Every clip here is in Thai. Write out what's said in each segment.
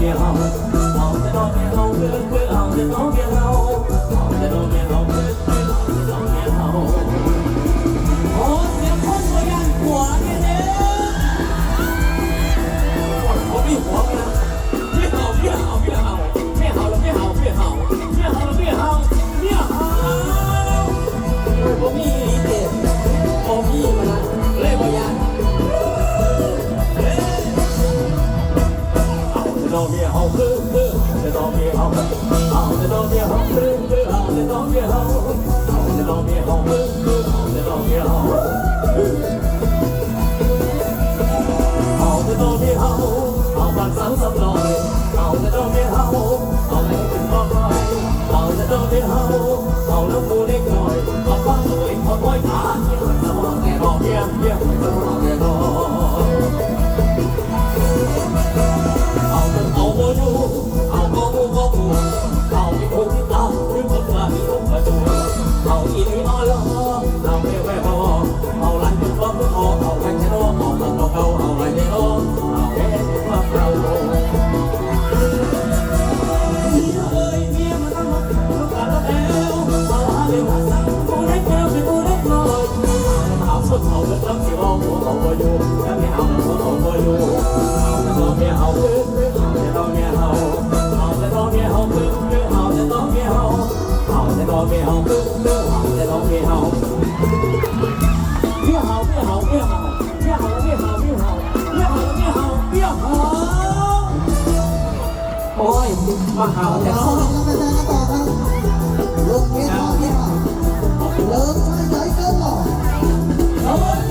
Yeah. Havet om jag har, havet om jag har 别好，别好，别好，别好，别好了，别好，别好，别好了，别好，别好。โอ้ยมาหาแล้ว Hello.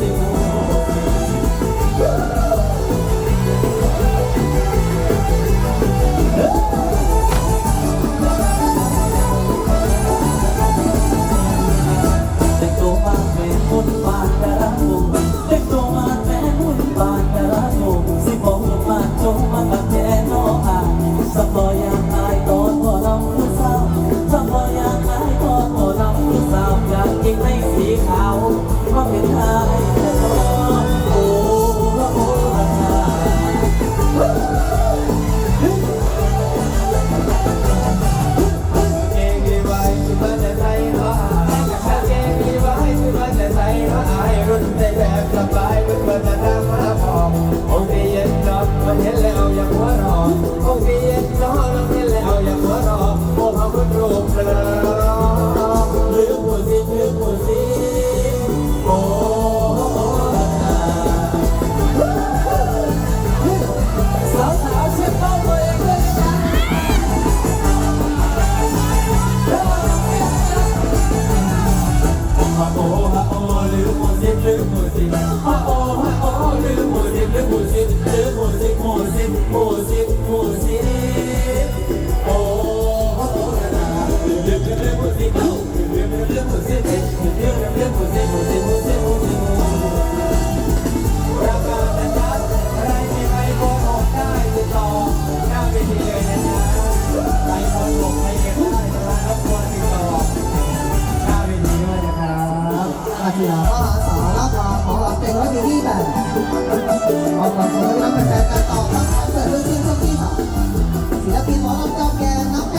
Senhor. ได้แวะกลับมา กีฬาก็สาราลาขอหลังเป็นร้อยอยู่ที่แบบขอความสนใจรับแฟนการต่อรับคอนเสิร์ตเรื่องที่ที่สามศิลปินหมอลำจอมแกนน้ำแ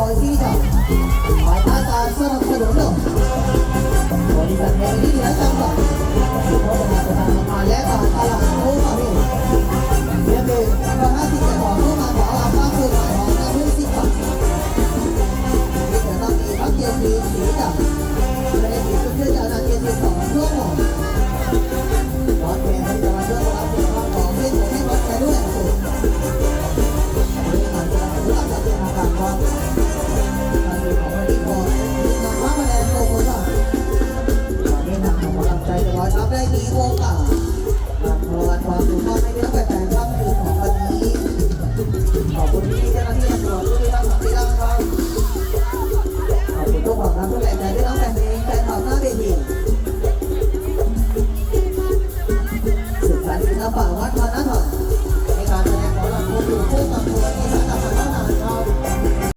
บอยที่จะหมาตาตาสนับสนุนเนาะบริษัทแห่งนี้นะจังหวัดที่เขาประกาศสถานการณ์แะการตา